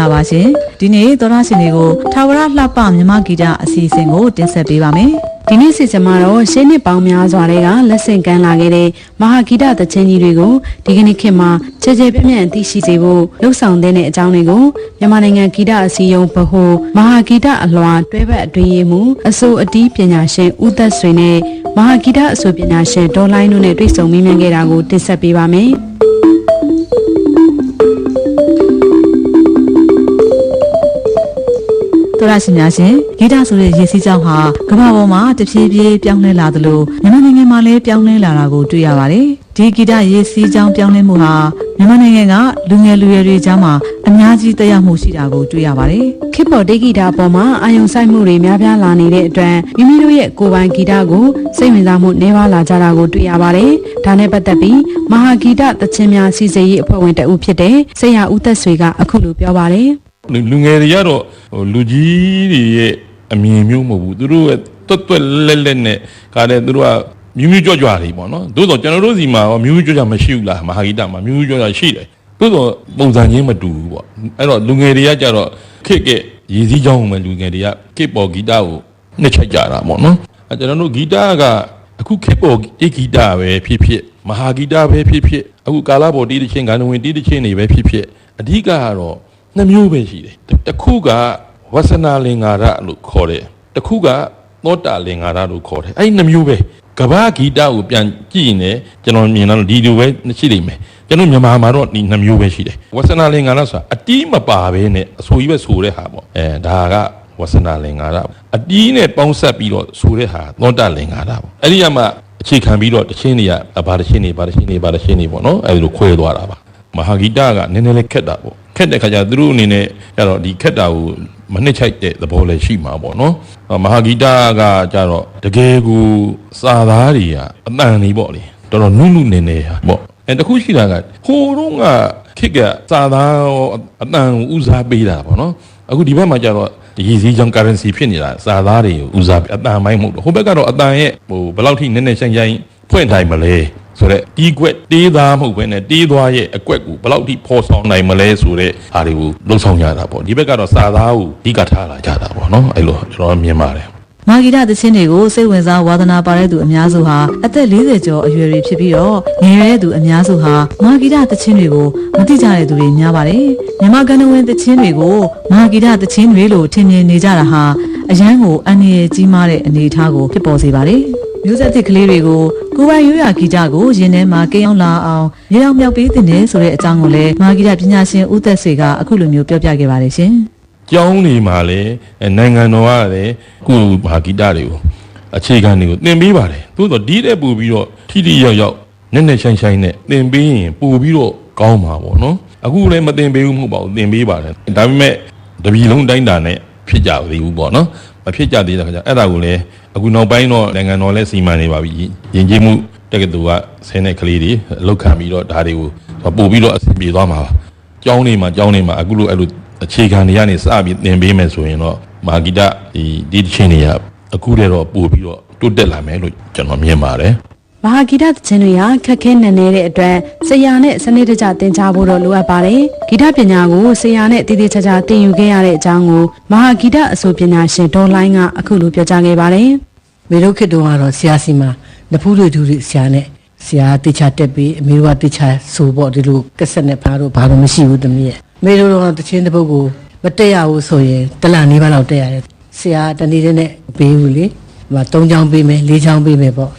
ရရှင်များမင်္ဂလာပါရှင်ဒီနေ့သောရရှင်တွေကိုထာဝရလှပမြမဂီတအစီအစဉ်ကိုတင်ဆက်ပေးပါမယ်ဒီနေ့စီစဉ်မှာတော့ရှင်းနှစ်ပေါင်းများစွာတွေကလက်ဆင့်ကမ်းလာခဲ့တဲ့မဟာဂီတသချင်းကြီးတွေကိုဒီကနေ့ခေတ်မှာချေချေပြန့်ပြန့်သိရှိစေဖို့လှုံ့ဆော်တဲ့အကြောင်းတွေကိုမြန်မာနိုင်ငံဂီတအစည်းအရုံးဗဟိုမဟာဂီတအလွှာတွဲဘက်အတွင်းရေးမှူးအစိုးအတီးပညာရှင်ဦးသက်ဆွေနဲ့မဟာဂီတအစိုးပညာရှင်ဒေါ်လိုင်းတို့နဲ့တွေ့ဆုံမေးမြန်းခဲ့တာကိုတင်ဆက်ပေးပါမယ်။ သောရရှင်များရှင်ဂီတဆိုတဲ့ရေစီးကြောင်းဟာကမ္ဘာပေါ်မှာတဖြည်းဖြည်းပြောင်းလဲလာသလိုမြန်မာနိုင်ငံမှာလည်းပြောင်းလဲလာတာကိုတွေ့ရပါတယ်ဒီဂီတရေစီးကြောင်းပြောင်းလဲမှုဟာမြန်မာနိုင်ငံကလူငယ်လူရွယ်တွေကြားမှာအများကြီးတက်ရောက်မှုရှိတာကိုတွေ့ရပါတယ်ခေတ်ပေါ်တေဂီတာအပေါ်မှာအာယုံဆိုင်မှုတွေများပြားလာနေတဲ့အတွက်မိမိတို့ရဲ့ကိုယ်ပိုင်ဂီတကိုစိတ်ဝင်စားမှုနှဲပါလာကြတာကိုတွေ့ရပါတယ်။ဒါနဲ့ပတ်သက်ပြီးမဟာဂီတသချင်းများစီစဉ်ရေးအဖွဲ့ဝင်တဦးဖြစ်တဲ့ဆေးရဦးသက်ဆွေကအခုလိုပြောပါတယ် လူလူငယ်တွေကတော့ဟိုလူကြီးတွေရဲ့အမြင်မျိုးမဟုတ်ဘူးသူတို့ရဲ့တွတ်တွတ်လက်လက်နဲ့ကားတဲ့သူတို့ကမြူးမြူးကြွကြွတွေပေါ့နော်သို့တော့ကျွန်တော်တို့စီမှာရောမြူးမြူးကြွကြွမရှိဘူးလားမဟာဂီတမှာမြူးမြူးကြွကြွရှိတယ်သို့တော့ပုံစံချင်းမတူဘူးပေါ့အဲ့တော့လူငယ်တွေကကြတော့ခစ်ကရည်စည်းကြောင်းမှလူငယ်တွေကခစ်ပေါ်ဂီတကိုနှစ်ချက်ကြတာပေါ့နော်အဲကျွန်တော်တို့ဂီတကအခုခစ်ပေါ်တိဂီတပဲဖြစ်ဖြစ်မဟာဂီတပဲဖြစ်ဖြစ်အခုကာလာပေါ်တီးတချင်းကန္နဝင်တီးတချင်းတွေပဲဖြစ်ဖြစ်အဓိကကတော့ နှစ်မျိုးပဲရှိတယ်တစ်တစ်ခုကဝဆနာလင်္ကာရလို့ခေါ်တယ်တစ်ခုကသောတာလင်္ကာရလို့ခေါ်တယ်အဲ့ဒီနှစ်မျိုးပဲကဘာဂီတကိုပြန်ကြည့်ရင်လည်းကျွန်တော်မြင်လာလို့ဒီလိုပဲရှိနေမယ်ကျွန်တော်မြန်မာမှာတော့ဒီနှစ်မျိုးပဲရှိတယ်ဝဆနာလင်္ကာရဆိုတာအတီးမပါဘဲနဲ့အဆိုကြီးပဲဆိုတဲ့ဟာပေါ့အဲဒါကဝဆနာလင်္ကာရအတီးနဲ့ပေါင်းဆက်ပြီးတော့ဆိုတဲ့ဟာသောတာလင်္ကာရပေါ့အဲ့ဒီကမှအခြေခံပြီးတော့တချင်းတွေကဘာတချင်းတွေဘာတချင်းတွေဘာတချင်းတွေပေါ့နော်အဲ့ဒီလိုခွဲသွားတာပါမဟာဂီတကနည်းနည်းလေးခက်တာပေါ့ခ က်တဲ့ခါကျသူတို့အနေနဲ့ကျတော့ဒီခက်တာကိုမနှစ်ချိုက်တဲ့သဘောလည်းရှိမှာပေါ့နော်မဟာဂီတကကျတော့တကယ်ကိုစာသားတွေကအတန်နေပေါ့လေတော်တော်နုနုနေနေဟာပေါ့အဲတခုရှိတာကဟိုတော့ကခက်ကစာသားရောအတန်ကိုဦးစားပေးတာပေါ့နော်အခုဒီဘက်မှာကျတော့ဒီရည်စည်းကြောင့် currency ဖြစ်နေတာစာသားတွေကိုဦးစားပေးအတန်ပိုင်းမဟုတ်တော့ဟိုဘက်ကတော့အတန်ရဲ့ဟိုဘယ်လောက်ထိနည်းနည်းဆိုင်ဆိုင်ဖွင့်တိုင်းမလဲ ဆိုတော့တီးကွက်တေးသားမဟုတ်ဘဲနဲ့တေးသွားရဲ့အကွက်ကိုဘယ်လောက်ထိဖော်ဆောင်နိုင်မလဲဆိုတဲ့အားတွေကိုလှုံ့ဆော်ကြတာပေါ့ဒီဘက်ကတော့စာသားကိုအဓိကထားလာကြတာပေါ့နော်အဲ့လိုကျွန်တော်မြင်ပါတယ်မာဂီတသချင်းတွေကိုစိတ်ဝင်စားဝါသနာပါတဲ့သူအများစုဟာအသက်40ကျော်အရွယ်တွေဖြစ်ပြီးတော့ငယ်ရွယ်တဲ့သူအများစုဟာမာဂီတသချင်းတွေကိုမသိကြတဲ့သူတွေများပါတယ်။မြန်မာကဏ္ဍဝင်သချင်းတွေကိုမာဂီတသချင်းတွေလို့ထင်မြင်နေကြတာဟာအရန်ကိုအန္တရာယ်ကြီးမားတဲ့အနေအထားကိုဖြစ်ပေါ်စေပါတယ်။ မျိုးဆက်သစ်ကလေးတွေကိုကိုယ်ပိုင်ရိုးရာဂီတကိုရင်ထဲမှာကိန်းအောင်လာအောင်ရေအောင်မြောက်ပေးတင်တယ်ဆိုတဲ့အကြောင်းကိုလည်းမာဂီတပညာရှင်ဦးသက်ဆွေကအခုလိုမျိုးပြောပြခဲ့ပါတယ်ရှင်။ကျောင်းတွေမှာလည်းအဲနိုင်ငံတော်ကလည်းကုဘာဂီတတွေကိုအခြေခံတွေကိုသင်ပေးပါတယ်သို့တော့ဒီတဲ့ပို့ပြီးတော့ထိထိရောက်ရောက်နက်နက်ရှိုင်းရှိုင်းနဲ့သင်ပေးရင်ပို့ပြီးတော့ကောင်းမှာပေါ့နော်အခုလည်းမသင်ပေးဘူးမဟုတ်ပါဘူးသင်ပေးပါတယ်ဒါပေမဲ့တပီလုံးတိုင်းတာနဲ့ဖြစ်ကြသေးဘူးပေါ့နော် မဖြစ်ကြသေးတဲ့ခါကျအဲ့ဒါကိုလည်းအခုနောက်ပိုင်းတော့နိုင်ငံတော်လည်းစီမံနေပါပြီယဉ်ကျေးမှုတက္ကသိုလ်ကဆင်းတဲ့ကလေးတွေအလောက်ခံပြီးတော့ဒါတွေကိုပို့ပြီးတော့အဆင်ပြေသွားမှာပါကျောင်းနေမှာကျောင်းနေမှာအခုလိုအဲ့လိုအခြေခံတွေကနေစပြီးသင်ပေးမယ်ဆိုရင်တော့မာဂီတဒီဒီတစ်ချင်းတွေကအခုတည်းတော့ပို့ပြီးတော့တိုးတက်လာမယ်လို့ကျွန်တော်မြင်ပါတယ်။ မဟာဂီတသချင်းတွေဟာခက်ခဲနက်နေတဲ့အတွက်ဆရာနဲ့စနစ်တကျသင်ကြားဖို့တော့လိုအပ်ပါတယ်။ဂီတပညာကိုဆရာနဲ့တည်တည်ချာချာသင်ယူခဲ့ရတဲ့အကြောင်းကိုမဟာဂီတအစိုးပညာရှင်ဒေါ်လိုင်းကအခုလိုပြောကြားခဲ့ပါတယ်။မေတို့ခေတ်တုန်းကတော့ဆရာစီမှာနဖူးတွေဒူတွေဆရာနဲ့ဆရာတေချာတက်ပြီးအမေတို့ကတေချာဆိုပေါ့ဒီလိုကက်ဆက်နဲ့ဖားတော့ဘာလို့မရှိဘူးတမီးရဲ့မေတို့တော့တချင်းတစ်ပုတ်ကိုမတက်ရဘူးဆိုရင်တလနေပါလောက်တက်ရတယ်ဆရာတနေ့တည်းနဲ့ပေးဘူးလေဟိုမှာ၃ချောင်းပေးမယ်၄ချောင်းပေးမယ်ပေါ့တ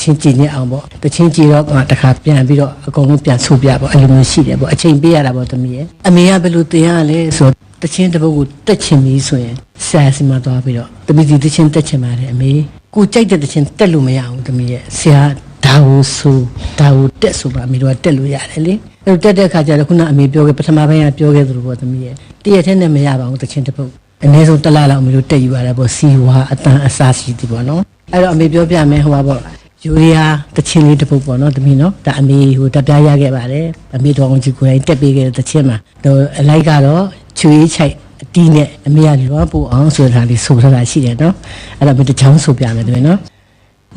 ချင်းကြည်ညက်အောင်ပေါ့တချင်းကြည်တော့ငါတစ်ခါပြန်ပြီးတော့အကုန်လုံးပြန်ဆိုပြပေါ့အဲ့လိုမျိုးရှိတယ်ပေါ့အချိန်ပေးရတာပေါ့တမီးရဲ့အမေကဘယ်လိုတင်ရလဲဆိုတော့တချင်းတစ်ပုတ်ကိုတက်ချင်ပြီဆိုရင်ဆရာစီမှာသွားပြီးတော့တမီးဒီတချင်းတက်ချင်ပါတယ်အမေကိုကြိုက်တဲ့တခြင်းတက်လို့မရဘူးတမီးရဲ့ဆရာဒါကိုဆိုဒါကိုတက်ဆိုပါအမေတို့ကတက်လို့ရတယ်လေအဲ့တော့တက်တဲ့အခါကျတော့ခုနအမေပြောခဲ့ပထမပိုင်းကပြောခဲ့သလိုပေါ့တမီးရဲ့တရက်ထဲနဲ့မရပါဘူးတခြင်းတစ်ပုတ်အနည်းဆုံးတစ်လလောက်အမေတို့တက်ယူရတယ်ပေါ့စီဝါအတန်အစာစီတီပေါ့နော်အဲ့တော့အမေပြောပြမယ်ဟိုပါပေါ့ ယူရီးယားတခြင်းလေးတစ်ပုတ်ပေါ့နော်တမီးနော်ဒါအမေဟိုတက်ပြားရခဲ့ပါတယ်အမေတော်အောင်ကြီးကိုယ်တိုင်တက်ပေးခဲ့တဲ့တခြင်းမှာဟိုအလိုက်ကတော့ချွေးချိုက်အတီးနဲ့အမေကလွှမ်းပို့အောင်ဆိုတာလေးဆိုထားတာရှိတယ်နော်အဲ့တော့အမေတစ်ချောင်းဆိုပြမယ်တမီးနော်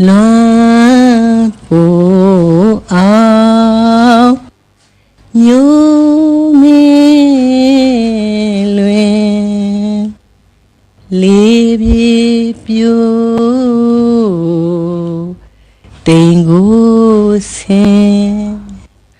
လွန်ဖို့အောင်ညို စင်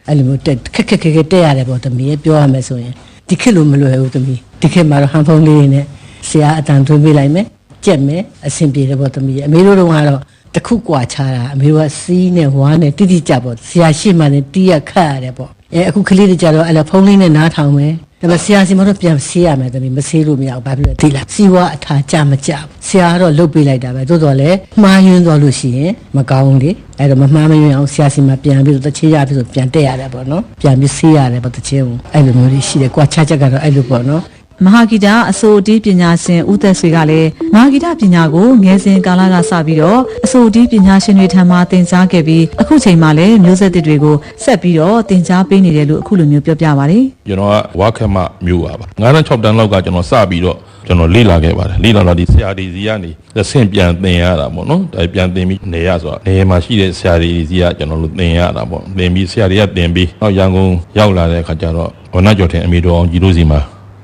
အဲ့လိုမျိုးတက်ခက်ခက်ခက်ခက်တက်ရတယ်ပေါ့သမီးပြောရမယ်ဆိုရင်ဒီခေတ်လိုမလွယ်ဘူးသမီးဒီခေတ်မှာတော့ဟန်ဖုန်းလေးနဲ့ဆရာအတန်ထွေးပေးလိုက်မယ်ကြက်မယ်အဆင်ပြေတယ်ပေါ့သမီးအမေတို့တော့ကတော့တခုကွာချတာအမေကစီးနဲ့ဝါးနဲ့တိတိကျပေါ့ဆရာရှိမှလည်းတီးရခတ်ရတယ်ပေါ့အဲအခုကလေးတွေကြတော့အဲ့လိုဖုန်းလေးနဲ့နားထောင်မယ်ဒါပေမဲ့ဆရာစီမတော့ပြန်ဆေးရမယ်သမီးမဆေးလို့မရဘူးဘာဖြစ်လို့လဲဒီလားစီဝါအထာကြမကြဘူး ဆရာကတော့လုတ်ပေးလိုက်တာပဲတိုးတော်လည်းမှားယွင်းသွားလို့ရှိရင်မကောင်းဘူးလေအဲ့တော့မမှားမယွင်းအောင်ဆရာစီမပြန်ပြီးတော့တချေရပြီးဆိုပြန်တက်ရတယ်ပေါ့နော်ပြန်ပြီးဆေးရတယ်ပေါ့တချေကိုအဲ့လိုမျိုးလေးရှိတယ်ကွာခြားချက်ကတော့အဲ့လိုပေါ့နော် မဟာဂီတအဆိုအတီးပညာရှင်ဦးသက်ဆွေကလည်းမဟာဂီတပညာကိုငယ်စဉ်ကာလကစပြီးတော့အဆိုအတီးပညာရှင်တွေထံမှသင်ကြားခဲ့ပြီးအခုချိန်မှာလည်းမျိုးဆက်သစ်တွေကိုဆက်ပြီးတော့သင်ကြားပေးနေတယ်လို့အခုလိုမျိုးပြောပြပါတယ်ကျွန်တော်ကဝါခမမျိုးပါပါ9တန်း6တန်းလောက်ကကျွန်တော်စပြီးတော့ကျွန်တော်လေ့လာခဲ့ပါတယ်လေ့လာတော့ဒီဆရာဒီစီကနေအဆင့်ပြန်သင်ရတာပေါ့နော်ဒါပြန်သင်ပြီးနေရဆိုတာနေရာမှာရှိတဲ့ဆရာဒီစီကကျွန်တော်တို့သင်ရတာပေါ့သင်ပြီးဆရာတွေကသင်ပြီးတော့ရန်ကုန်ရောက်လာတဲ့အခါကျတော့ဝနကျော်ထင်အမေတော်အောင်ကြီးတို့စီမှာ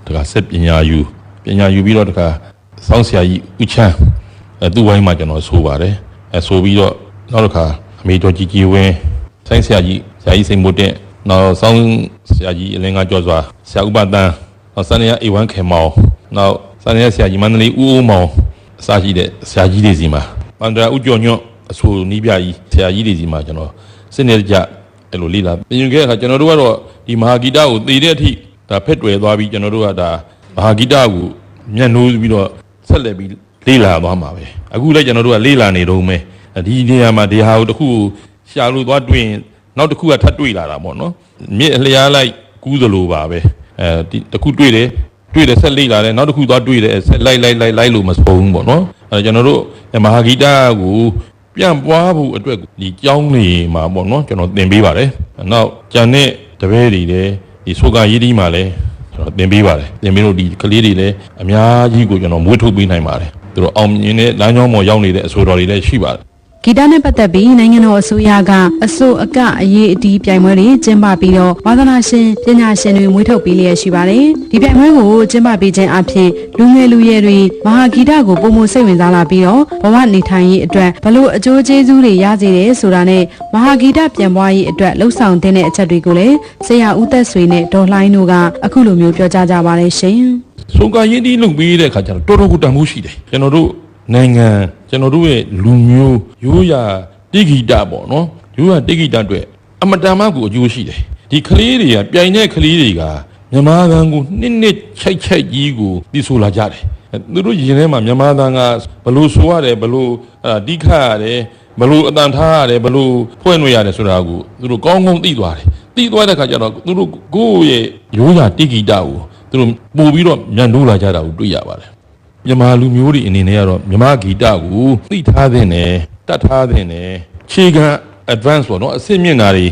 တခါဆက်ပညာယူပညာယူပြီးတော့တခါစောင်းဆရာကြီးဦးချမ်းအဲသူ့ဝိုင်းမှာကျွန်တော်ဆိုပါတယ်အဲဆိုပြီးတော့နောက်တစ်ခါအမေတော်ကြီးကြီးဝင်းဆိုင်းဆရာကြီးဆရာကြီးစိန်မို့တဲ့နောက်စောင်းဆရာကြီးအလင်းကကြောစွာဆရာဥပဒန်းနောက်စနေရအေဝမ်းခေမောင်နောက်စနေရဆရာကြီးမန္တလေးဦးဦးမောင်အစရှိတဲ့ဆရာကြီးတွေစီမှာပန္ဒရာဥကျော်ညွန့်အဆိုနီးပြကြီးဆရာကြီးတွေစီမှာကျွန်တော်စနေကြအဲ့လိုလေ့လာပြင်ခဲ့တဲ့အခါကျွန်တော်တို့ကတော့ဒီမဟာဂီတကိုသိတဲ့အထိ ဒါဖက်တွယ်သွားပြီးကျွန်တော်တို့ကဒါမဟာဂီတကိုမျက်နှိုးပြီးတော့ဆက်လက်ပြီးလေ့လာသွားမှာပဲအခုလည်းကျွန်တော်တို့ကလေ့လာနေတော့မယ်ဒီနေရာမှာဒီဟာကိုတစ်ခုရှာလို့သွားတွေ့ရင်နောက်တစ်ခုကထပ်တွေ့လာတာပေါ့နော်မြစ်အလျားလိုက်ကူးသလိုပါပဲအဲဒီတစ်ခုတွေ့တယ်တွေ့တယ်ဆက်လေ့လာတယ်နောက်တစ်ခုသွားတွေ့တယ်ဆက်လိုက်လိုက်လိုက်လိုက်လို့မဆုံးဘူးပေါ့နော်အဲကျွန်တော်တို့မဟာဂီတကိုပြန့်ပွားဖို့အတွက်ဒီကြောင်းနေမှာပေါ့နော်ကျွန်တော်သင်ပေးပါတယ်နောက်ကျန်တဲ့တပည့်တွေလည်း ဒီဆိုကရေးဒီမှာလည်းကျွန်တော်သင်ပေးပါတယ်သင်ပေးလို့ဒီကလေးတွေလည်းအများကြီးကိုကျွန်တော်မွေးထုတ်ပေးနိုင်ပါတယ်သူတို့အောင်မြင်တဲ့လမ်းကြောင်းပေါ်ရောက်နေတဲ့အဆိုတော်တွေလည်းရှိပါတယ် ဂီတနဲ့ပတ်သက်ပြီးနိုင်ငံတော်အစိုးရကအစိုးအကအရေးအတီးပြိုင်ပွဲတွေကျင်းပပြီးတော့ဝါသနာရှင်ပညာရှင်တွေမွေးထုတ်ပေးလျက်ရှိပါတယ်။ဒီပြိုင်ပွဲကိုကျင်းပပေးခြင်းအပြင်လူငယ်လူရွယ်တွေမဟာဂီတကိုပုံမစိတ်ဝင်စားလာပြီးတော့ဘဝနေထိုင်ရေးအတွက်ဘလို့အကျိုးကျေးဇူးတွေရစေတယ်ဆိုတာနဲ့မဟာဂီတပြန်ပွားရေးအတွက်လှုပ်ဆောင်တဲ့အချက်တွေကိုလည်းဆရာဦးသက်ဆွေနဲ့ဒေါ်လှိုင်းတို့ကအခုလိုမျိုးပြောကြားကြပါတယ်ရှင်။ဆိုကရင်းတီးလုပ်ပြီးတဲ့အခါကျတော့တော်တော်ကိုတန်ဖိုးရှိတယ်ကျွန်တော်တို့ နိုင်ငံကျွန်တော်တို့ရဲ့လူမျိုးရိုးရာတိဂိတပေါ့နော်ရိုးရာတိဂိတအတွက်အမတန်မှကိုအကျိုးရှိတယ်ဒီကလေးတွေကပြိုင်တဲ့ကလေးတွေကမြန်မာသံကိုနှစ်နှစ်ချိုက်ချိုက်ကြီးကိုသိဆိုလာကြတယ်အဲသူတို့ရင်ထဲမှာမြန်မာသံကဘလို့ဆိုရတယ်ဘလို့အာတိခတ်ရတယ်ဘလို့အတန်ထားရတယ်ဘလို့ဖွဲ့နှွေရတယ်ဆိုတာကိုသူတို့ကောင်းကောင်းသိသွားတယ်သိသွားတဲ့ခါကျတော့သူတို့ကိုယ့်ရဲ့ရိုးရာတိဂိတကိုသူတို့ပို့ပြီးတော့မြန်လို့လာကြတာကိုတွေ့ရပါတယ် မြန်မာလူမျိုးတွေအနေနဲ့ကတော့မြန်မာဂီတကိုသိထားတဲ့နဲ့တတ်ထားတဲ့နဲ့ခြေခံ advance ပေါ့နော်အစစ်မြင့်တာတွေ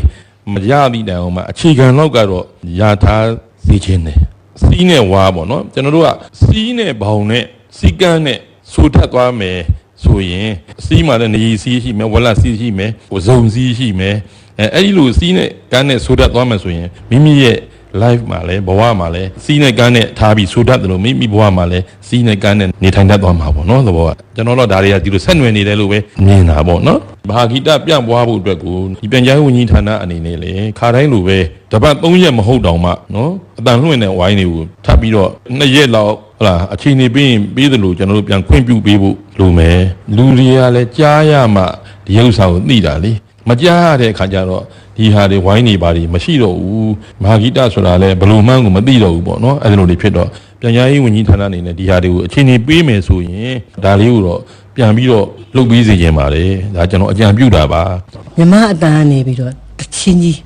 မရသည့်တိုင်အောင်မှအခြေခံတော့ကတော့ရထားစေခြင်းတယ်စီးနဲ့ဝါပေါ့နော်ကျွန်တော်တို့ကစီးနဲ့ဘောင်နဲ့စီကန်းနဲ့ဆိုထက်သွားမယ်ဆိုရင်စီးမှာလည်းနေရီစီးရှိမယ်ဝလက်စီးရှိမယ်ဝဇုံစီးရှိမယ်အဲအဲ့ဒီလိုစီးနဲ့ကန်းနဲ့ဆိုထက်သွားမယ်ဆိုရင်မိမိရဲ့ live မှာလည်းဘဝမှာလည်းစီးနဲ့ကန်းနဲ့ထားပြီးဆိုတတ်တယ်လို့မိမိဘဝမှာလည်းစီးနဲ့ကန်းနဲ့နေထိုင်တတ်သွားမှာပေါ့နော်သဘောကကျွန်တော်တို့ဒါတွေကဒီလိုဆက်နွယ်နေတယ်လို့ပဲမြင်တာပေါ့နော်ဘာဂီတပြန့်ပွားဖို့အတွက်ကိုဒီပြန်ကြားရေးဝန်ကြီးဌာနအနေနဲ့လေခါတိုင်းလိုပဲတပတ်3ရက်မဟုတ်တောင်မှနော်အတန်လွှင့်တဲ့ဝိုင်းတွေကိုထပ်ပြီးတော့2ရက်လောက်ဟလာအချိန်နေပြီးရင်ပြီးတယ်လို့ကျွန်တော်တို့ပြန်ခွင့်ပြုပေးဖို့လိုမယ်လူတွေကလည်းကြားရမှဒီဥစ္စာကိုသိတာလေမကြားရတဲ့အခါကျတော့ ဒီဟာတွေဝိုင်းနေပါတွေမရှိတော့ဘူးမာဂီတဆိုတာလည်းဘယ်လိုမှန်းကိုမသိတော့ဘူးပေါ့နော်အဲ့လိုတွေဖြစ်တော့ပြန်ကြားရေးဝန်ကြီးဌာနအနေနဲ့ဒီဟာတွေကိုအချိန်နေပေးမယ်ဆိုရင်ဒါလေးကိုတော့ပြန်ပြီးတော့လုပ်ပြီးစေချင်ပါတယ်ဒါကျွန်တော်အကြံပြုတာပါမြမအတန်းကနေပြီးတော့တချင်းကြီး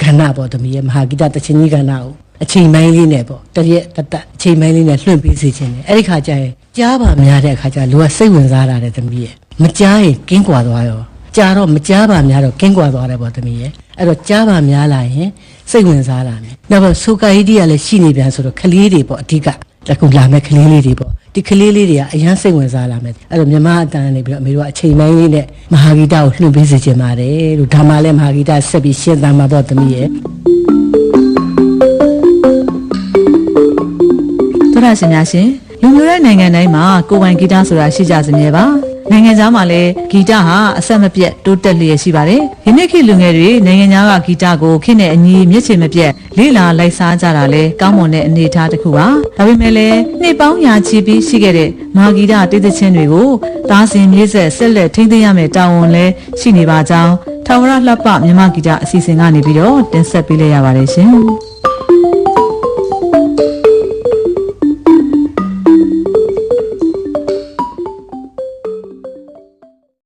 ကဏ္ဍပေါ့သမီးရဲ့မဟာဂီတတချင်းကြီးကဏ္ဍကိုအချိန်ပိုင်းလေးနဲ့ပေါ့တရက်တတအချိန်ပိုင်းလေးနဲ့လွှင့်ပေးစေခြင်းတယ်အဲ့ဒီခါကျရင်ကြားပါများတဲ့အခါကျလူကစိတ်ဝင်စားတာတဲ့သမီးရဲ့မကြားရင်ကင်းကွာသွားရော ကြားတော့မကြားပါများတော့ကင်းကွာသွားတယ်ပေါ့သမီးရဲ့အဲ့တော့ကြားပါများလာရင်စိတ်ဝင်စားလာမယ်နောက်တော့ဆိုကာဟီဒီကလည်းရှိနေပြန်ဆိုတော့ကလေးတွေပေါ့အဓိကအခုလာမဲ့ကလေးလေးတွေပေါ့ဒီကလေးလေးတွေကအရန်စိတ်ဝင်စားလာမယ်အဲ့တော့မြမအတန်းနေပြီးတော့အမေတို့ကအချိန်ပိုင်းလေးနဲ့မဟာဂီတကိုလွှင့်ပေးစေချင်ပါတယ်လို့ဒါမှလည်းမဟာဂီတဆက်ပြီးရှင်းသမ်းမှာပေါ့သမီးရဲ့သောရရှင်များရှင်လူမျိုးတဲ့နိုင်ငံတိုင်းမှာကိုယ်ပိုင်ဂီတဆိုတာရှိကြစမြဲပါ နိုင်ငံသားမှာလည်းဂီတဟာအဆက်မပြတ်တိုးတက်လျက်ရှိပါတယ်။ယနေ့ခေတ်လူငယ်တွေနိုင်ငံသားကဂီတကိုခေတ်နဲ့အညီမျက်ခြေမပြတ်လေ့လာလိုက်စားကြတာလဲကောင်းမွန်တဲ့အနေအထားတစ်ခုပါ။ဒါပေမဲ့လည်းနှစ်ပေါင်းရာချီပြီးရှိခဲ့တဲ့မဟာဂီတတေးသချင်းတွေကိုတားစင်မြေးဆက်ဆက်လက်ထိန်းသိမ်းရမယ့်တာဝန်လဲရှိနေပါကြောင်းထာဝရလှပမြန်မာဂီတအစီအစဉ်ကနေပြီးတော့တင်ဆက်ပေးလိုက်ရပါတယ်ရှင်။